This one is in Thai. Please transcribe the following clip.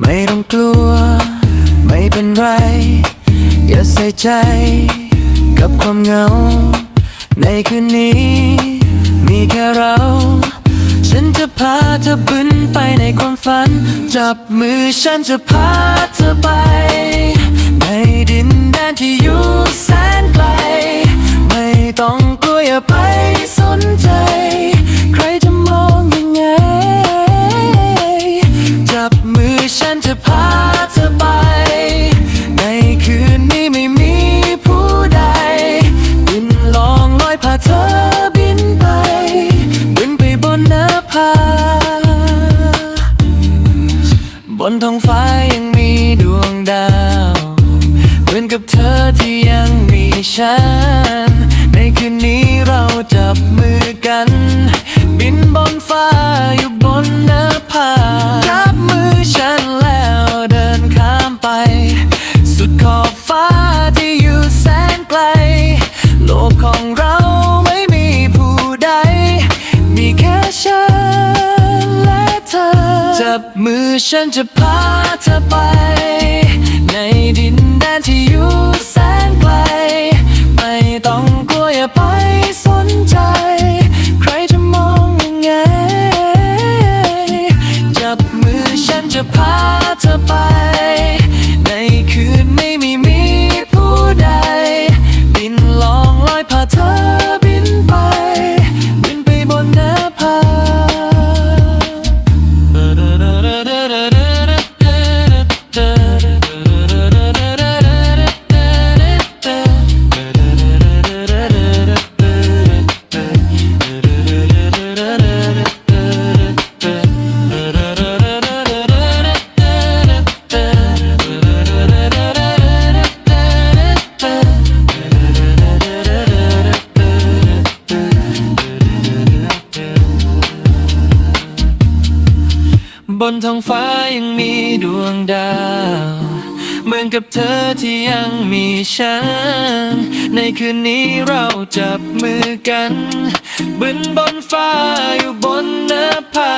ไม่ต้องกลัว ไม่เป็นไร อย่าใส่ใจ กับความเหงา ในคืนนี้ มีแค่เรา ฉันจะพาเธอบิน ไปในความฝัน จับมือฉันจะพาเธอไป ในดินแดนที่อยู่แสนไกล ไม่ต้องกลัวอย่าไปสนใจ ใครจะมองยังไง จับมือฉันจะพาเธอไป ในคืนนี้ไม่มีผู้ใด บินลองลอยพาเธอบินไป บินไปบนน้าผา บนท้ จับมือฉันจะพาเธอไป ในดินแดนที่อยู่ นท้องฟ้ายังมีดวงดาว เหมือนกับเธอที่ยังมีฉัน ในคืนนี้เราจับมือกันบินบนฟ้าอยู่บนเน้าผา